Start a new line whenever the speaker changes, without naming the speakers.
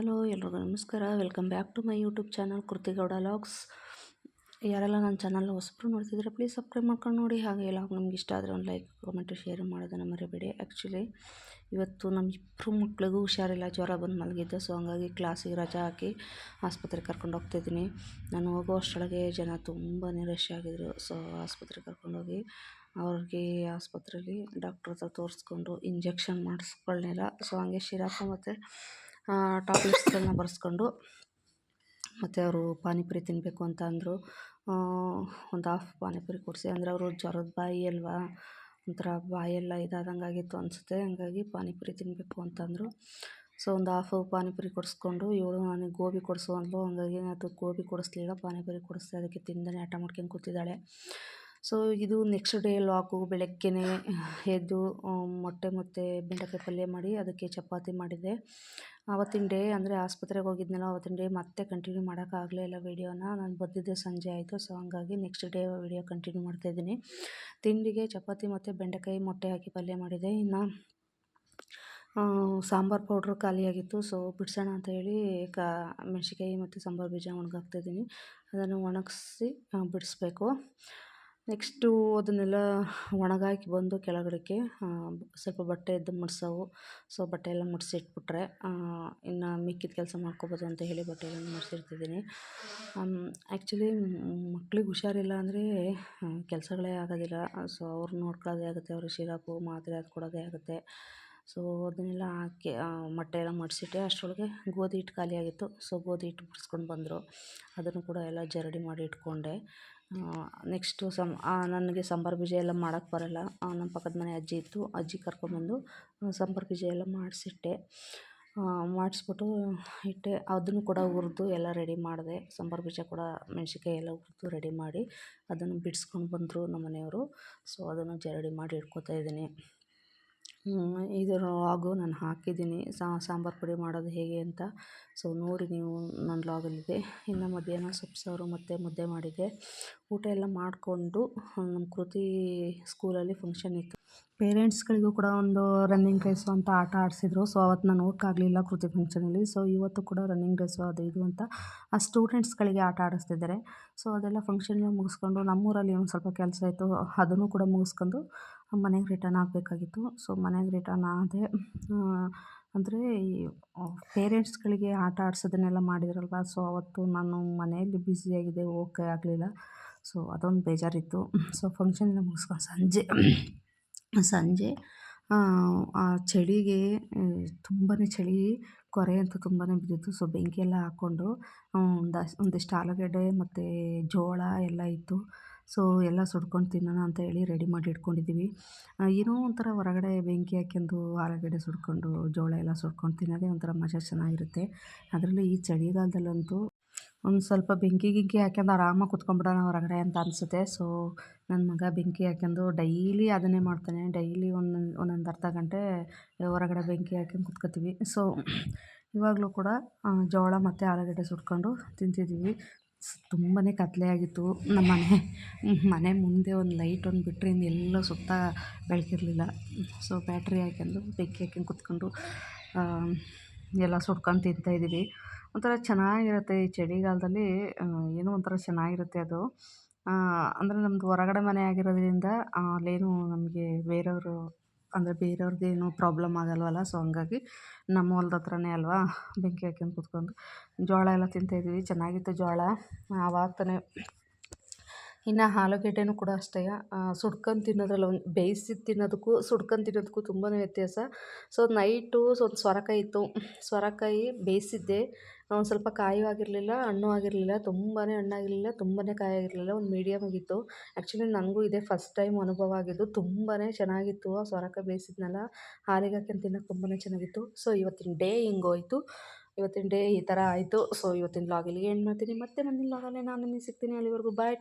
Hello ಎಲ್ರಿಗೂ ನಮಸ್ಕಾರ. Welcome back to my YouTube channel Kriti Gowda vlogs ಯಾರೆಲ್ಲ ನನ್ನ ಚಾನಲ್ ಹೊಸಬ್ರು ನೋಡ್ತಿದ್ರೆ ಪ್ಲೀಸ್ ಸಬ್ಸ್ಕ್ರೈಬ್ ಮಾಡ್ಕೊಂಡು ನೋಡಿ. ಹಾಗೆ ಎಲ್ಲ ನಮ್ಗೆ ಇಷ್ಟ ಆದರೆ ಒಂದು ಲೈಕ್ ಕಮೆಂಟು ಶೇರ್ ಮಾಡೋದನ್ನು ಮರಿಬೇಡಿ. ಆ್ಯಕ್ಚುಲಿ ಇವತ್ತು ನಮ್ಮ ಇಬ್ಬರು ಮಕ್ಳಿಗೂ ಹುಷಾರಿಲ್ಲ. ಜ್ವರ ಬಂದು ಮಲಗಿದ್ದೆ ಸೊ ಹಂಗಾಗಿ ಕ್ಲಾಸಿಗೆ ರಜಾ ಹಾಕಿ ಆಸ್ಪತ್ರೆಗೆ ಕರ್ಕೊಂಡು ಹೋಗ್ತಿದ್ದೀನಿ. ನಾನು ಹೋಗೋ ಅಷ್ಟರೊಳಗೆ ಜನ ತುಂಬ ನಿರಾಶೆ ಆಗಿದ್ರು. ಸೊ ಆಸ್ಪತ್ರೆಗೆ ಕರ್ಕೊಂಡೋಗಿ ಅವ್ರಿಗೆ ಆಸ್ಪತ್ರೆಯಲ್ಲಿ ಡಾಕ್ಟ್ರ್ ಹತ್ರ ತೋರಿಸ್ಕೊಂಡು ಇಂಜೆಕ್ಷನ್ ಮಾಡಿಸ್ಕೊಳ್ಳಿಲ್ಲ. ಸೊ ಹಂಗೆ ಶಿರಾಪ ಮತ್ತು ಟಾಬ್ಲೆಟ್ಸ್ಗಳನ್ನ ಬರೆಸ್ಕೊಂಡು ಮತ್ತು ಅವರು ಪಾನಿಪುರಿ ತಿನ್ನಬೇಕು ಅಂತ ಅಂದರು. ಒಂದು ಹಾಫ್ ಪಾನಿಪುರಿ ಕೊಡಿಸಿ. ಅಂದರೆ ಅವರು ಜ್ವರದ ಬಾಯಿ ಅಲ್ವಾ? ಒಂಥರ ಬಾಯೆಲ್ಲ ಇದಾದಂಗೆ ಆಗಿತ್ತು ಅನಿಸುತ್ತೆ. ಹಂಗಾಗಿ ಪಾನಿಪುರಿ ತಿನ್ನಬೇಕು ಅಂತಂದರು ಸೊ ಒಂದು ಹಾಫು ಪಾನಿಪುರಿ ಕೊಡಿಸ್ಕೊಂಡು ಇವಳು ನನಗೆ ಗೋಬಿ ಕೊಡಿಸು ಅಂದ್ಲು. ಹಂಗಾಗಿ ಅದು ಗೋಬಿ ಕೊಡಿಸ್ಲಿಲ್ಲ. ಪಾನಿಪುರಿ ಕೊಡಿಸ್ದೆ ಅದಕ್ಕೆ ತಿಂದೇ ಆಟ ಮಾಡ್ಕೊಂಡು ಕೂತಿದ್ದಾಳೆ. ಸೊ ಇದು ನೆಕ್ಸ್ಟ್ ಡೇ ಲಾಕು ಬೆಳಗ್ಗೆನೇ ಎದ್ದು ಮೊಟ್ಟೆ ಮತ್ತು ಬೆಂಡೆಕಾಯಿ ಪಲ್ಯ ಮಾಡಿ ಅದಕ್ಕೆ ಚಪಾತಿ ಮಾಡಿದೆ. ಆವತ್ತಿನ ಡೇ ಅಂದರೆ ಆಸ್ಪತ್ರೆಗೆ ಹೋಗಿದ್ನಲ್ಲ ಆವತ್ತಿನ ಡೇ ಮತ್ತೆ ಕಂಟಿನ್ಯೂ ಮಾಡೋಕ್ಕಾಗಲೇ ಇಲ್ಲ ವೀಡಿಯೋನ. ನಾನು ಬಂದಿದ್ದೆ ಸಂಜೆ ಆಯಿತು ಸೊ ಹಂಗಾಗಿ ನೆಕ್ಸ್ಟ್ ಡೇ ವೀಡಿಯೋ ಕಂಟಿನ್ಯೂ ಮಾಡ್ತಾಯಿದ್ದೀನಿ ತಿಂಡಿಗೆ ಚಪಾತಿ ಮತ್ತು ಬೆಂಡೆಕಾಯಿ ಮೊಟ್ಟೆ ಹಾಕಿ ಪಲ್ಯ ಮಾಡಿದೆ. ಇನ್ನು ಸಾಂಬಾರು ಪೌಡ್ರ್ ಖಾಲಿಯಾಗಿತ್ತು ಸೊ ಬಿಡಿಸೋಣ ಅಂತ ಹೇಳಿ ಕಾ ಮೆಣಸಿಕಾಯಿ ಮತ್ತು ಸಾಂಬಾರು ಬೀಜ ಒಣಗಾಕ್ತಾಯಿದ್ದೀನಿ ಅದನ್ನು ಒಣಗಿಸಿ ಬಿಡಿಸ್ಬೇಕು. ನೆಕ್ಸ್ಟು ಅದನ್ನೆಲ್ಲ ಒಣಗಾಕಿ ಬಂದು ಕೆಳಗಡೆಗೆ ಸ್ವಲ್ಪ ಬಟ್ಟೆ ಇದ್ದು ಮಡ್ಸೋವು. ಸೊ ಬಟ್ಟೆ ಎಲ್ಲ ಮಡಿಸಿಟ್ಬಿಟ್ರೆ ಇನ್ನು ಮಿಕ್ಕಿದ ಕೆಲಸ ಮಾಡ್ಕೊಬೋದು ಅಂತ ಹೇಳಿ ಬಟ್ಟೆ ಎಲ್ಲ ಮಡಿಸಿರ್ತಿದ್ದೀನಿ ಆ್ಯಕ್ಚುಲಿ ಮಕ್ಳಿಗೆ ಹುಷಾರಿಲ್ಲ ಅಂದರೆ ಕೆಲಸಗಳೇ ಆಗೋದಿಲ್ಲ. ಸೊ, ಅವ್ರು ನೋಡ್ಕೊಳ್ಳೋದೇ ಆಗುತ್ತೆ, ಅವ್ರಿಗೆ ಶಿರಾಪು, ಮಾತ್ರೆ ಅದು ಕೊಡೋದೇ ಆಗುತ್ತೆ. ಸೊ, ಅದನ್ನೆಲ್ಲ ಹಾಕಿ ಮೊಟ್ಟೆ ಎಲ್ಲ ಮಡಿಸಿಟ್ಟೆ. ಅಷ್ಟರೊಳಗೆ ಗೋಧಿ ಹಿಟ್ಟು ಖಾಲಿಯಾಗಿತ್ತು. ಸೊ, ಗೋಧಿ ಹಿಟ್ಟು ಬಿಡಿಸ್ಕೊಂಡು ಬಂದರು. ಅದನ್ನು ಕೂಡ ಎಲ್ಲ ಜರಡಿ ಮಾಡಿ ಇಟ್ಕೊಂಡೆ. ನೆಕ್ಸ್ಟು ಸಮ್ ನನಗೆ ಸಾಂಬಾರು ಬೀಜ ಎಲ್ಲ ಮಾಡೋಕ್ಕೆ ಬರೋಲ್ಲ. ನಮ್ಮ ಪಕ್ಕದ ಮನೆ ಅಜ್ಜಿ ಇತ್ತು. ಅಜ್ಜಿ ಕರ್ಕೊಂಬಂದು ಸಾಂಬಾರು ಬೀಜ ಎಲ್ಲ ಮಾಡಿಸಿಟ್ಟೆ. ಮಾಡಿಸ್ಬಿಟ್ಟು ಇಟ್ಟೆ. ಅದನ್ನು ಕೂಡ ಹುರಿದು ಎಲ್ಲ ರೆಡಿ ಮಾಡಿದೆ. ಸಾಂಬಾರು ಬೀಜ ಕೂಡ ಮೆಣ್ಸಿನ್ಕಾಯಿ ಎಲ್ಲ ಹುರಿದು ರೆಡಿ ಮಾಡಿ ಅದನ್ನು ಬಿಡಿಸ್ಕೊಂಡು ಬಂದರು ನಮ್ಮ ಮನೆಯವರು. ಸೊ, ಅದನ್ನು ಜರಡಿ ಮಾಡಿ ಇಟ್ಕೋತಾ ಇದ್ದೀನಿ. ಇದರ ಲಾಗು ನಾನು ಹಾಕಿದ್ದೀನಿ. ಸಾಂಬಾರು ಪುಡಿ ಮಾಡೋದು ಹೇಗೆ ಅಂತ. ಸೊ ನೋಡಿ ನೀವು ನನ್ನ ಲಾಗಲ್ಲಿದೆ ಇನ್ನು ಮಧ್ಯಾಹ್ನ ಸೊಪ್ಪು ಸಾರು ಮತ್ತು ಮುದ್ದೆ ಮಾಡಿದೆ. ಊಟ ಎಲ್ಲ ಮಾಡಿಕೊಂಡು ನಮ್ಮ ಕೃತಿ ಸ್ಕೂಲಲ್ಲಿ ಫಂಕ್ಷನ್ ಇತ್ತು. ಪೇರೆಂಟ್ಸ್ಗಳಿಗೂ ಕೂಡ ಒಂದು ರನ್ನಿಂಗ್ ರೇಸು ಅಂತ ಆಟ ಆಡಿಸಿದ್ರು. ಸೊ ಅವತ್ತು ನಾನು ಹೋಗೋಕ್ಕಾಗಲಿಲ್ಲ ಕೃತಿ ಫಂಕ್ಷನಲ್ಲಿ ಸೊ ಇವತ್ತು ಕೂಡ ರನ್ನಿಂಗ್ ರೇಸು ಅದು ಇದು ಅಂತ ಆ ಸ್ಟೂಡೆಂಟ್ಸ್ಗಳಿಗೆ ಆಟ ಆಡಿಸ್ತಿದ್ದಾರೆ. ಸೊ ಅದೆಲ್ಲ ಫಂಕ್ಷನ್ ಮುಗಿಸ್ಕೊಂಡು, ನಮ್ಮೂರಲ್ಲಿ ಒಂದು ಸ್ವಲ್ಪ ಕೆಲಸ ಇತ್ತು. ಅದನ್ನು ಕೂಡ ಮುಗಿಸ್ಕೊಂಡು ಮನೆಗೆ ರಿಟರ್ನ್ ಆಗಬೇಕಾಗಿತ್ತು. ಸೊ, ಮನೆಗೆ ರಿಟರ್ನ್ ಆದೆ. ಅಂದರೆ ಈ ಪೇರೆಂಟ್ಸ್ಗಳಿಗೆ ಆಟ ಆಡ್ಸೋದನ್ನೆಲ್ಲ ಮಾಡಿದ್ರಲ್ವ? ಸೊ, ಅವತ್ತು ನಾನು ಮನೆಯಲ್ಲಿ ಬ್ಯುಸಿಯಾಗಿದೆ ಓಕೆ ಆಗಲಿಲ್ಲ. ಸೊ, ಅದೊಂದು ಬೇಜಾರಿತ್ತು. ಸೊ, ಫಂಕ್ಷನ್ ಎಲ್ಲ ಮುಗಿಸ್ಕೊಂಡು ಸಂಜೆ. ಸಂಜೆ, ಆ ಚಳಿಗೆ ತುಂಬಾ ಚಳಿ, ಕೊರೆ ಅಂತ ತುಂಬಾ ಬಿದ್ದಿತ್ತು. ಸೊ, ಬೆಂಕಿ ಎಲ್ಲ ಹಾಕ್ಕೊಂಡು ಒಂದಷ್ಟು, ಒಂದಿಷ್ಟು ಆಲೂಗಡ್ಡೆ ಮತ್ತು ಜೋಳ ಎಲ್ಲ ಇತ್ತು. ಸೊ, ಎಲ್ಲ ಸುಡ್ಕೊಂಡು ತಿನ್ನೋಣ ಅಂತ ಹೇಳಿ ರೆಡಿ ಮಾಡಿ ಇಟ್ಕೊಂಡಿದ್ದೀವಿ. ಏನೋ ಒಂಥರ ಹೊರಗಡೆ ಬೆಂಕಿ ಹಾಕ್ಯಂದು ಆಲೂಗಡ್ಡೆ ಸುಡ್ಕೊಂಡು, ಜೋಳ ಎಲ್ಲ ಸುಡ್ಕೊಂಡು ತಿನ್ನೋದೇ ಒಂಥರ ಮಜಾ ಚೆನ್ನಾಗಿರುತ್ತೆ. ಅದರಲ್ಲೂ ಈ ಚಳಿಗಾಲದಲ್ಲಂತೂ ಒಂದು ಸ್ವಲ್ಪ ಬೆಂಕಿ ಗಿಂಕಿ ಹಾಕ್ಯಂಡು ಆರಾಮಾಗಿ ಕುತ್ಕೊಂಡ್ಬಿಡೋಣ ಹೊರಗಡೆ ಅಂತ ಅನಿಸುತ್ತೆ. ಸೊ ನನ್ನ ಮಗ ಬೆಂಕಿ ಹಾಕ್ಯಂಡು ಡೈಲಿ ಅದನ್ನೇ ಮಾಡ್ತಾನೆ. ಡೈಲಿ ಒಂದೊಂದು ಒಂದೊಂದು ಅರ್ಧ ಗಂಟೆ ಹೊರಗಡೆ ಬೆಂಕಿ ಹಾಕ್ಯಂಡು ಕುತ್ಕೋತೀವಿ. ಸೊ, ಇವಾಗಲೂ ಕೂಡ ಜೋಳ ಮತ್ತು ಆಲೂಗಡ್ಡೆ ಸುಟ್ಕೊಂಡು ತಿಂತಿದ್ದೀವಿ. ತುಂಬಾ ಕತ್ತಲೆ ಆಗಿತ್ತು. ನಮ್ಮ ಮನೆ ಮನೆ ಮುಂದೆ ಒಂದು ಲೈಟ್ ಒಂದು ಬಿಟ್ಟರೆ ಇನ್ನೆಲ್ಲೂ ಸುತ್ತ ಬೆಳಕಿರಲಿಲ್ಲ ಸೊ ಬ್ಯಾಟ್ರಿ ಹಾಕ್ಯಂಡು ಬೆಂಕಿ ಹಾಕೊಂಡು ಕುತ್ಕೊಂಡು ಎಲ್ಲ ತಿಂತಾ ತಿಂತಾಯಿದ್ದೀವಿ ಒಂಥರ ಚೆನ್ನಾಗಿರುತ್ತೆ ಈ ಚಳಿಗಾಲದಲ್ಲಿ. ಏನೋ ಒಂಥರ ಚೆನ್ನಾಗಿರುತ್ತೆ ಅದು. ಅಂದರೆ ನಮ್ಮದು ಹೊರಗಡೆ ಮನೆ ಆಗಿರೋದ್ರಿಂದ ಅಲ್ಲೇನು ನಮಗೆ ಬೇರೆಯವರು ಅಂದರೆ ಬೇರೆಯವ್ರದ್ದೇನು ಪ್ರಾಬ್ಲಮ್ ಆಗಲ್ವಲ್ಲ? ಸೊ ಹಂಗಾಗಿ ನಮ್ಮ ಹೊಲ್ದ ಹತ್ರನೇ ಅಲ್ವಾ? ಬೆಂಕಿ ಹಾಕ್ಯಂಡು ಕೂತ್ಕೊಂಡು. ಜೋಳ ಎಲ್ಲ ತಿಂತಾಯಿದ್ವಿ ಚೆನ್ನಾಗಿತ್ತು ಜೋಳ. ಆವಾಗ ತಾನೇ ಇನ್ನು ಆಲೂಗೆಡ್ಡೆನೂ ಕೂಡ ಅಷ್ಟೇ. ಸುಡ್ಕೊಂಡು ತಿನ್ನೋದ್ರಲ್ಲಿ ಒಂದು ಬೇಯಿಸಿ ತಿನ್ನೋದಕ್ಕೂ, ಸುಡ್ಕೊಂಡು ತಿನ್ನೋದಕ್ಕೂ ತುಂಬಾ ವ್ಯತ್ಯಾಸ. ಸೊ ನೈಟು ಸ್ವಲ್ಪ ಸ್ವರಕಾಯಿ ಇತ್ತು. ಸ್ವರಕಾಯಿ ಬೇಯಿಸಿದ್ದೆ. ಒಂದು ಸ್ವಲ್ಪ ಕಾಯೂ ಆಗಿರಲಿಲ್ಲ ಹಣ್ಣು ಆಗಿರಲಿಲ್ಲ ತುಂಬಾ ಹಣ್ಣಾಗಿರಲಿಲ್ಲ ತುಂಬಾ ಕಾಯಿ ಆಗಿರಲಿಲ್ಲ ಒಂದು ಮೀಡಿಯಮ್ ಆಗಿತ್ತು. ಆ್ಯಕ್ಚುಲಿ ನನಗೂ ಇದೇ ಫಸ್ಟ್ ಟೈಮ್ ಅನುಭವ ಆಗಿದ್ದು ತುಂಬಾ ಚೆನ್ನಾಗಿತ್ತು. ಆ ಸೊರಕ ಬೇಯಿಸಿದ್ನಲ್ಲ ಹಾಲಿಗೆ ತಿನ್ನೋಕೆ ತುಂಬಾ ಚೆನ್ನಾಗಿತ್ತು. ಸೊ ಇವತ್ತಿನ ಡೇ ಹಿಂಗೋಯ್ತು. ಇವತ್ತಿನ ಡೇ ಈ ಥರ ಆಯಿತು. ಸೊ ಇವತ್ತಿನ ಲಾಗ್ ಏನು ಮಾಡ್ತೀನಿ. ಮತ್ತೆ ಮುಂದಿನ ಲಾಗಲ್ಲೇ ನಾನು ನಿಮಗೆ ಸಿಗ್ತೀನಿ ಅಲ್ಲಿವರೆಗೂ. ಬಾಯ್